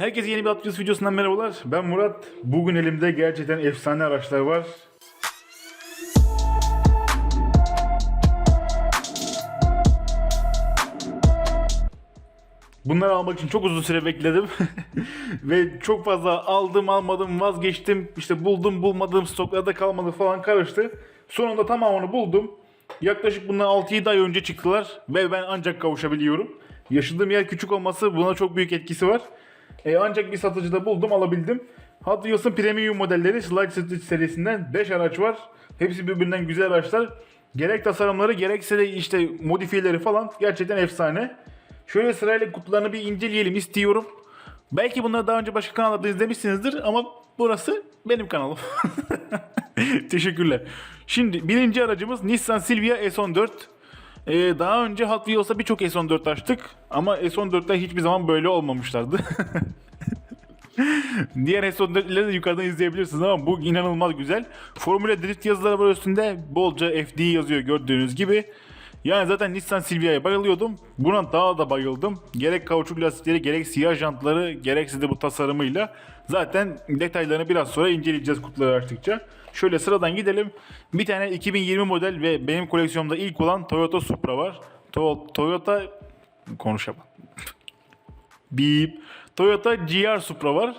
Herkese yeni bir Atlas videosundan merhabalar. Ben Murat. Bugün elimde gerçekten efsane araçlar var. Bunları almak için çok uzun süre bekledim. Ve çok fazla aldım almadım vazgeçtim. İşte buldum bulmadım stoklarda kalmadı falan karıştı. Sonunda tamamını buldum. Yaklaşık bundan 6-7 ay önce çıktılar. Ve ben ancak kavuşabiliyorum. Yaşadığım yer küçük olması buna çok büyük etkisi var. E, ancak bir satıcıda buldum alabildim. Hot Wheels'ın premium modelleri Slide Stitch serisinden 5 araç var. Hepsi birbirinden güzel araçlar. Gerek tasarımları gerekse de işte modifiyeleri falan gerçekten efsane. Şöyle sırayla kutularını bir inceleyelim istiyorum. Belki bunları daha önce başka kanallarda izlemişsinizdir ama burası benim kanalım. Teşekkürler. Şimdi birinci aracımız Nissan Silvia S14. Ee, daha önce Hot Wheels'a birçok S14 açtık ama S14'ler hiçbir zaman böyle olmamışlardı. Diğer S14'leri de yukarıdan izleyebilirsiniz ama bu inanılmaz güzel. Formula Drift yazıları var üstünde. Bolca FD yazıyor gördüğünüz gibi. Yani zaten Nissan Silvia'ya bayılıyordum. Buna daha da bayıldım. Gerek kauçuk lastikleri, gerek siyah jantları, gerekse de bu tasarımıyla. Zaten detaylarını biraz sonra inceleyeceğiz kutuları açtıkça. Şöyle sıradan gidelim. Bir tane 2020 model ve benim koleksiyonumda ilk olan Toyota Supra var. To- Toyota konuşamam. Beep. Toyota GR Supra var.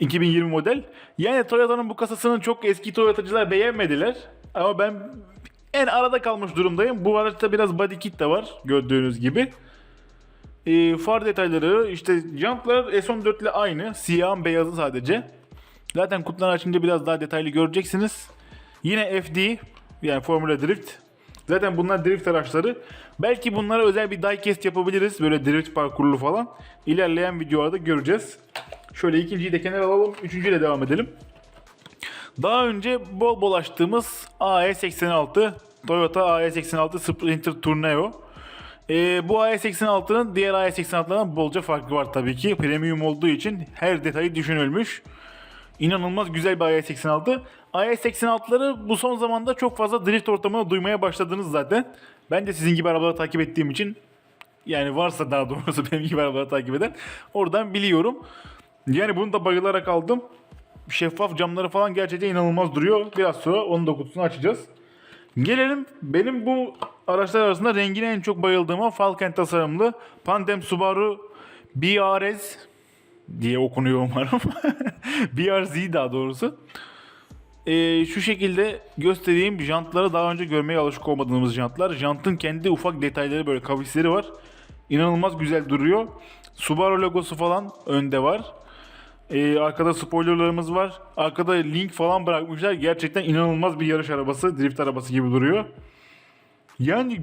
2020 model. Yani Toyota'nın bu kasasını çok eski Toyotacılar beğenmediler. Ama ben en arada kalmış durumdayım. Bu araçta biraz body kit de var gördüğünüz gibi. Ee, far detayları işte jantlar S14 ile aynı. Siyahın beyazı sadece. Zaten kutuları açınca biraz daha detaylı göreceksiniz. Yine FD yani Formula Drift. Zaten bunlar drift araçları. Belki bunlara özel bir diecast yapabiliriz. Böyle drift parkurlu falan. İlerleyen videolarda göreceğiz. Şöyle ikinciyi de kenara alalım. Üçüncüyle devam edelim. Daha önce bol bol açtığımız AE86 Toyota AE86 Sprinter Tourneo. Ee, bu AE86'nın diğer AE86'lardan bolca farkı var tabii ki. Premium olduğu için her detayı düşünülmüş. İnanılmaz güzel bir AE86. AE86'ları bu son zamanda çok fazla drift ortamını duymaya başladınız zaten. Ben de sizin gibi arabaları takip ettiğim için yani varsa daha doğrusu benim gibi arabaları takip eden oradan biliyorum. Yani bunu da bayılarak aldım. Şeffaf camları falan gerçekten inanılmaz duruyor. Biraz sonra onun da kutusunu açacağız. Gelelim benim bu araçlar arasında rengine en çok bayıldığıma Falcon tasarımlı Pandem Subaru BRZ diye okunuyor umarım. BRZ daha doğrusu. Ee, şu şekilde göstereyim jantları daha önce görmeye alışık olmadığımız jantlar. Jantın kendi ufak detayları böyle kavisleri var. İnanılmaz güzel duruyor. Subaru logosu falan önde var. Ee, arkada spoilerlarımız var. Arkada link falan bırakmışlar. Gerçekten inanılmaz bir yarış arabası, drift arabası gibi duruyor. Yani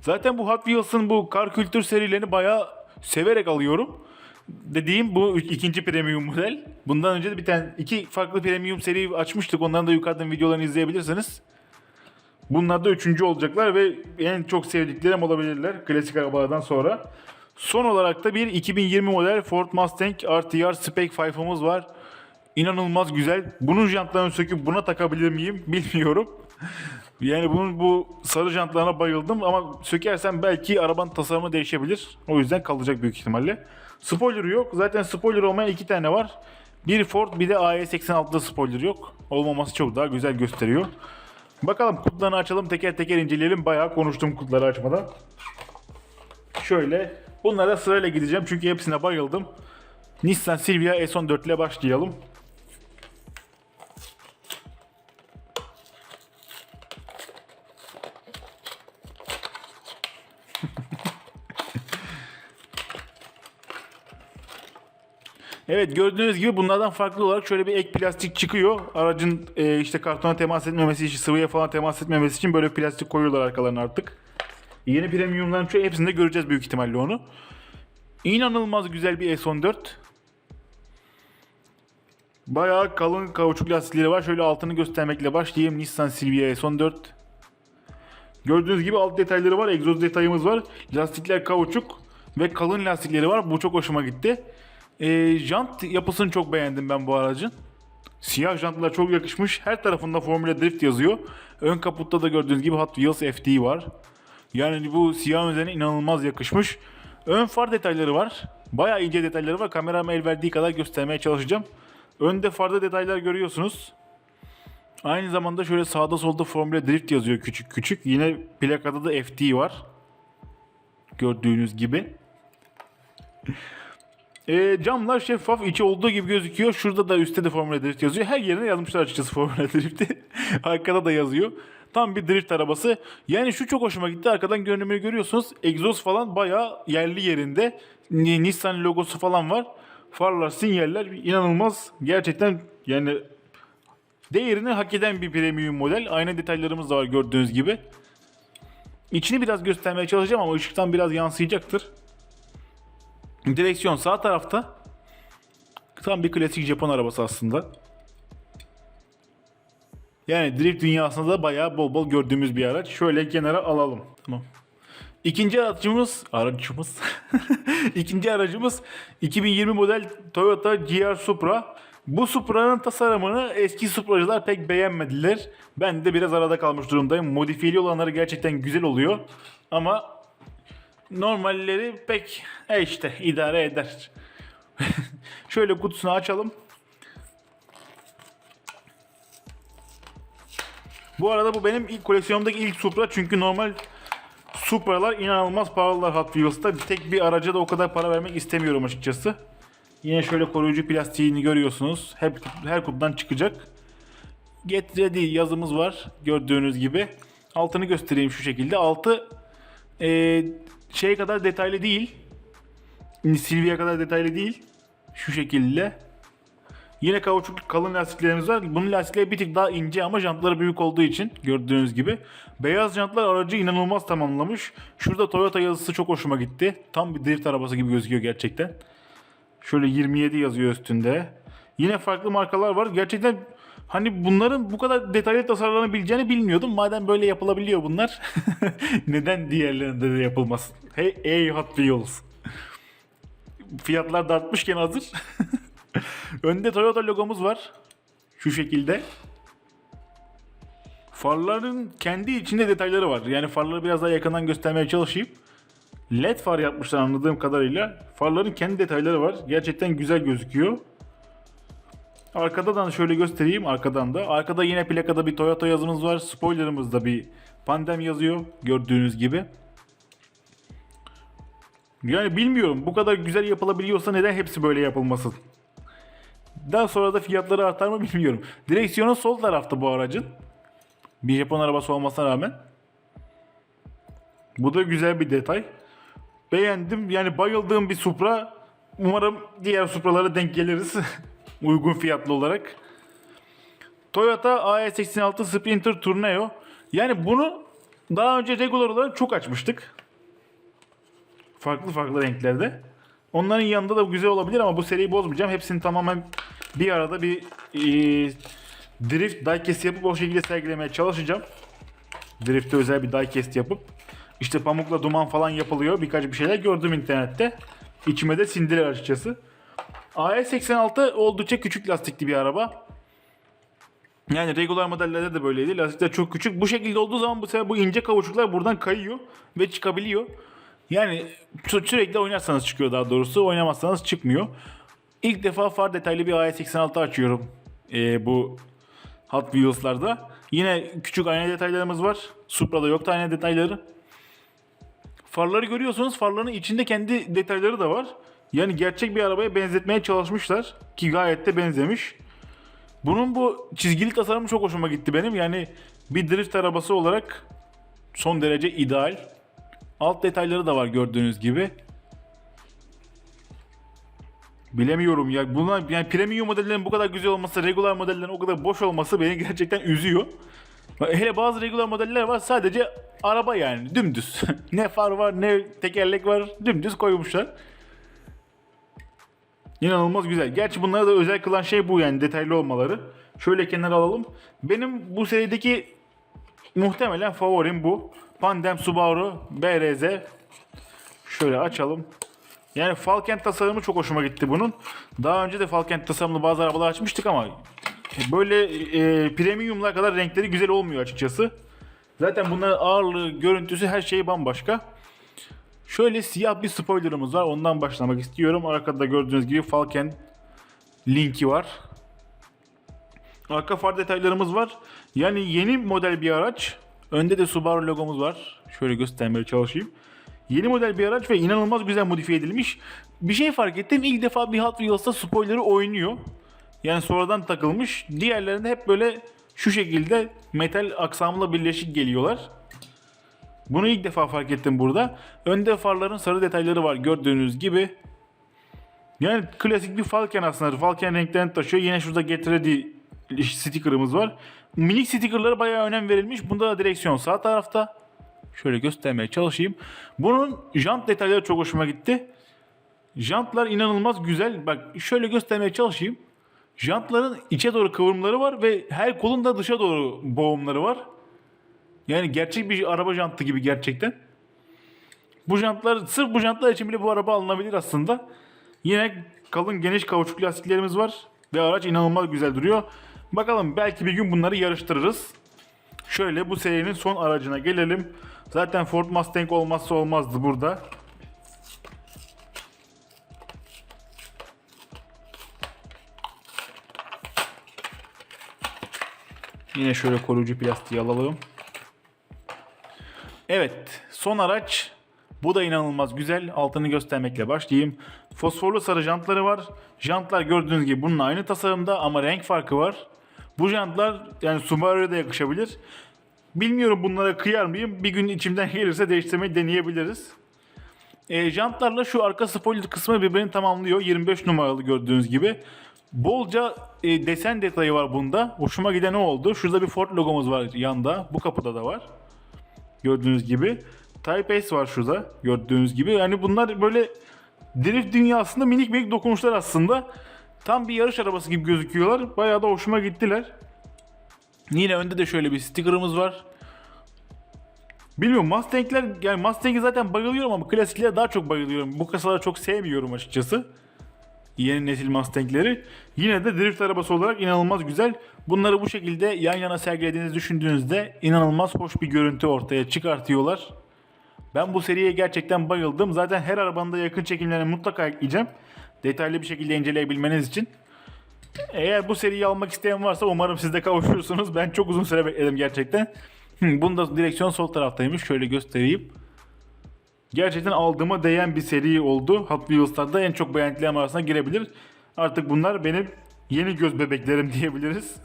zaten bu Hot Wheels'ın bu kar kültür serilerini bayağı severek alıyorum. Dediğim bu ikinci premium model. Bundan önce de bir tane iki farklı premium seri açmıştık. Onların da yukarıdan videolarını izleyebilirsiniz. Bunlar da üçüncü olacaklar ve en çok sevdiklerim olabilirler klasik arabalardan sonra. Son olarak da bir 2020 model Ford Mustang RTR Spec 5'ımız var. İnanılmaz güzel. Bunun jantlarını söküp buna takabilir miyim bilmiyorum. Yani bunun bu sarı jantlarına bayıldım ama sökersem belki arabanın tasarımı değişebilir. O yüzden kalacak büyük ihtimalle. Spoiler yok. Zaten spoiler olmayan iki tane var. Bir Ford bir de AE86'da spoiler yok. Olmaması çok daha güzel gösteriyor. Bakalım kutularını açalım teker teker inceleyelim. Bayağı konuştum kutuları açmadan. Şöyle bunlara sırayla gideceğim çünkü hepsine bayıldım. Nissan Silvia S14 ile başlayalım. Evet gördüğünüz gibi bunlardan farklı olarak şöyle bir ek plastik çıkıyor. Aracın e, işte kartona temas etmemesi için, sıvıya falan temas etmemesi için böyle plastik koyuyorlar arkalarına artık. Yeni premiumların çoğu hepsinde göreceğiz büyük ihtimalle onu. İnanılmaz güzel bir S14. Bayağı kalın kauçuk lastikleri var. Şöyle altını göstermekle başlayayım. Nissan Silvia S14. Gördüğünüz gibi alt detayları var. Egzoz detayımız var. Lastikler kauçuk ve kalın lastikleri var. Bu çok hoşuma gitti. Ee, jant yapısını çok beğendim ben bu aracın. Siyah jantlar çok yakışmış. Her tarafında Formula Drift yazıyor. Ön kaputta da gördüğünüz gibi Hot Wheels FD var. Yani bu siyah üzerine inanılmaz yakışmış. Ön far detayları var. Bayağı ince detayları var. Kameram el verdiği kadar göstermeye çalışacağım. Önde farda detaylar görüyorsunuz. Aynı zamanda şöyle sağda solda Formula Drift yazıyor küçük küçük. Yine plakada da FD var. Gördüğünüz gibi. E, camlar şeffaf içi olduğu gibi gözüküyor. Şurada da üstte de Formula Drift yazıyor. Her yerine yazmışlar açıkçası Formula Drift'i. Arkada da yazıyor. Tam bir drift arabası. Yani şu çok hoşuma gitti. Arkadan görünümünü görüyorsunuz. Egzoz falan bayağı yerli yerinde. Ni- Nissan logosu falan var. Farlar, sinyaller inanılmaz. Gerçekten yani değerini hak eden bir premium model. Ayna detaylarımız da var gördüğünüz gibi. İçini biraz göstermeye çalışacağım ama ışıktan biraz yansıyacaktır. Direksiyon sağ tarafta. Tam bir klasik Japon arabası aslında. Yani drift dünyasında da bayağı bol bol gördüğümüz bir araç. Şöyle kenara alalım. Tamam. İkinci aracımız, aracımız, ikinci aracımız 2020 model Toyota GR Supra. Bu Supra'nın tasarımını eski Supra'cılar pek beğenmediler. Ben de biraz arada kalmış durumdayım. Modifiyeli olanları gerçekten güzel oluyor. Ama normalleri pek e işte idare eder. Şöyle kutusunu açalım. Bu arada bu benim ilk koleksiyonumdaki ilk Supra çünkü normal Supra'lar inanılmaz pahalılar Hot Wheels'ta. Tek bir araca da o kadar para vermek istemiyorum açıkçası. Yine şöyle koruyucu plastiğini görüyorsunuz. Hep her kutudan çıkacak. Get ready yazımız var gördüğünüz gibi. Altını göstereyim şu şekilde. Altı e, şey kadar detaylı değil. Silvia kadar detaylı değil. Şu şekilde. Yine kauçuk kalın lastiklerimiz var. Bunun lastikleri bir tık daha ince ama jantları büyük olduğu için gördüğünüz gibi. Beyaz jantlar aracı inanılmaz tamamlamış. Şurada Toyota yazısı çok hoşuma gitti. Tam bir drift arabası gibi gözüküyor gerçekten. Şöyle 27 yazıyor üstünde. Yine farklı markalar var. Gerçekten hani bunların bu kadar detaylı tasarlanabileceğini bilmiyordum. Madem böyle yapılabiliyor bunlar. Neden diğerlerinde de yapılmaz? Hey, hey Hot Wheels. Fiyatlar da artmışken hazır. Önde Toyota logomuz var. Şu şekilde. Farların kendi içinde detayları var. Yani farları biraz daha yakından göstermeye çalışayım. LED far yapmışlar anladığım kadarıyla. Farların kendi detayları var. Gerçekten güzel gözüküyor. Arkadan da şöyle göstereyim arkadan da. Arkada yine plakada bir Toyota yazımız var. Spoilerımızda bir Pandem yazıyor gördüğünüz gibi. Yani bilmiyorum bu kadar güzel yapılabiliyorsa neden hepsi böyle yapılmasın? Daha sonra da fiyatları artar mı bilmiyorum. Direksiyonu sol tarafta bu aracın. Bir Japon arabası olmasına rağmen. Bu da güzel bir detay. Beğendim. Yani bayıldığım bir Supra. Umarım diğer Supra'lara denk geliriz. Uygun fiyatlı olarak. Toyota AE86 Sprinter Tourneo. Yani bunu daha önce regular olarak çok açmıştık. Farklı farklı renklerde. Onların yanında da güzel olabilir ama bu seriyi bozmayacağım. Hepsini tamamen bir arada bir e, drift diecast yapıp o şekilde sergilemeye çalışacağım. Drift'e özel bir diecast yapıp işte pamukla duman falan yapılıyor. Birkaç bir şeyler gördüm internette. İçime de sindirir açıkçası. AE86 oldukça küçük lastikli bir araba. Yani regular modellerde de böyleydi. Lastikler çok küçük. Bu şekilde olduğu zaman bu sefer bu ince kauçuklar buradan kayıyor ve çıkabiliyor. Yani sü- sürekli oynarsanız çıkıyor daha doğrusu. Oynamazsanız çıkmıyor. İlk defa far detaylı bir AE86 açıyorum ee, bu Hot Wheels'larda. Yine küçük ayna detaylarımız var. Supra'da yoktu ayna detayları. Farları görüyorsunuz. Farların içinde kendi detayları da var. Yani gerçek bir arabaya benzetmeye çalışmışlar. Ki gayet de benzemiş. Bunun bu çizgili tasarımı çok hoşuma gitti benim. Yani bir drift arabası olarak son derece ideal. Alt detayları da var gördüğünüz gibi. Bilemiyorum ya. Buna yani premium modellerin bu kadar güzel olması, regular modellerin o kadar boş olması beni gerçekten üzüyor. Hele bazı regular modeller var sadece araba yani dümdüz. ne far var ne tekerlek var dümdüz koymuşlar. İnanılmaz güzel. Gerçi bunları da özel kılan şey bu yani detaylı olmaları. Şöyle kenara alalım. Benim bu serideki muhtemelen favorim bu. Pandem Subaru BRZ. Şöyle açalım. Yani Falcon tasarımı çok hoşuma gitti bunun. Daha önce de Falcon tasarımlı bazı arabalar açmıştık ama böyle e, premiumlar kadar renkleri güzel olmuyor açıkçası. Zaten bunların ağırlığı, görüntüsü her şeyi bambaşka. Şöyle siyah bir spoilerımız var. Ondan başlamak istiyorum. Arkada gördüğünüz gibi Falcon linki var. Arka far detaylarımız var. Yani yeni model bir araç. Önde de Subaru logomuz var. Şöyle göstermeye çalışayım. Yeni model bir araç ve inanılmaz güzel modifiye edilmiş. Bir şey fark ettim. İlk defa bir Hot Wheels'ta spoiler'ı oynuyor. Yani sonradan takılmış. Diğerlerinde hep böyle şu şekilde metal aksamla birleşik geliyorlar. Bunu ilk defa fark ettim burada. Önde farların sarı detayları var gördüğünüz gibi. Yani klasik bir Falcon aslında. Falcon renklerini taşıyor. Yine şurada Get Ready sticker'ımız var. Minik sticker'lara bayağı önem verilmiş. Bunda da direksiyon sağ tarafta. Şöyle göstermeye çalışayım. Bunun jant detayları çok hoşuma gitti. Jantlar inanılmaz güzel. Bak şöyle göstermeye çalışayım. Jantların içe doğru kıvrımları var ve her kolun da dışa doğru boğumları var. Yani gerçek bir araba jantı gibi gerçekten. Bu jantlar, sırf bu jantlar için bile bu araba alınabilir aslında. Yine kalın geniş kauçuk lastiklerimiz var. Ve araç inanılmaz güzel duruyor. Bakalım belki bir gün bunları yarıştırırız. Şöyle bu serinin son aracına gelelim. Zaten Ford Mustang olmazsa olmazdı burada. Yine şöyle koruyucu plastiği alalım. Evet, son araç. Bu da inanılmaz güzel. Altını göstermekle başlayayım. Fosforlu sarı jantları var. Jantlar gördüğünüz gibi bunun aynı tasarımda ama renk farkı var. Bu jantlar yani Subaru'ya da yakışabilir. Bilmiyorum bunlara kıyar mıyım? Bir gün içimden gelirse değiştirmeyi deneyebiliriz. E, jantlarla şu arka spoiler kısmı birbirini tamamlıyor. 25 numaralı gördüğünüz gibi. Bolca e, desen detayı var bunda. Hoşuma giden o oldu. Şurada bir Ford logomuz var yanda. Bu kapıda da var. Gördüğünüz gibi. Type S var şurada. Gördüğünüz gibi. Yani bunlar böyle drift dünyasında minik minik dokunuşlar aslında. Tam bir yarış arabası gibi gözüküyorlar. Bayağı da hoşuma gittiler. Yine önde de şöyle bir sticker'ımız var. Bilmiyorum Mustang'ler yani Mustang'e zaten bayılıyorum ama klasiklere daha çok bayılıyorum. Bu kasaları çok sevmiyorum açıkçası. Yeni nesil Mustang'leri. Yine de drift arabası olarak inanılmaz güzel. Bunları bu şekilde yan yana sergilediğinizi düşündüğünüzde inanılmaz hoş bir görüntü ortaya çıkartıyorlar. Ben bu seriye gerçekten bayıldım. Zaten her arabanın da yakın çekimlerini mutlaka ekleyeceğim. Detaylı bir şekilde inceleyebilmeniz için. Eğer bu seriyi almak isteyen varsa umarım siz de kavuşursunuz. Ben çok uzun süre bekledim gerçekten. Hı, Bunun da direksiyon sol taraftaymış. Şöyle göstereyim. Gerçekten aldığıma değen bir seri oldu. Hot Wheels'larda en çok beğenilerim arasına girebilir. Artık bunlar benim yeni göz bebeklerim diyebiliriz.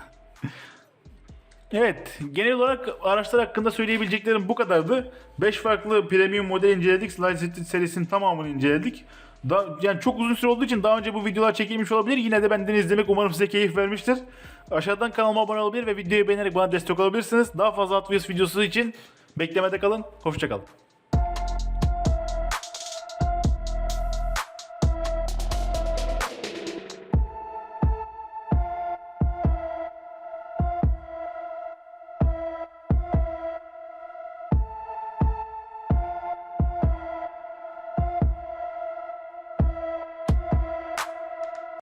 Evet, genel olarak araçlar hakkında söyleyebileceklerim bu kadardı. 5 farklı premium model inceledik. Slide serisinin tamamını inceledik. Da, yani çok uzun süre olduğu için daha önce bu videolar çekilmiş olabilir. Yine de benden izlemek umarım size keyif vermiştir. Aşağıdan kanalıma abone olabilir ve videoyu beğenerek bana destek olabilirsiniz. Daha fazla Wheels videosu için beklemede kalın. Hoşçakalın.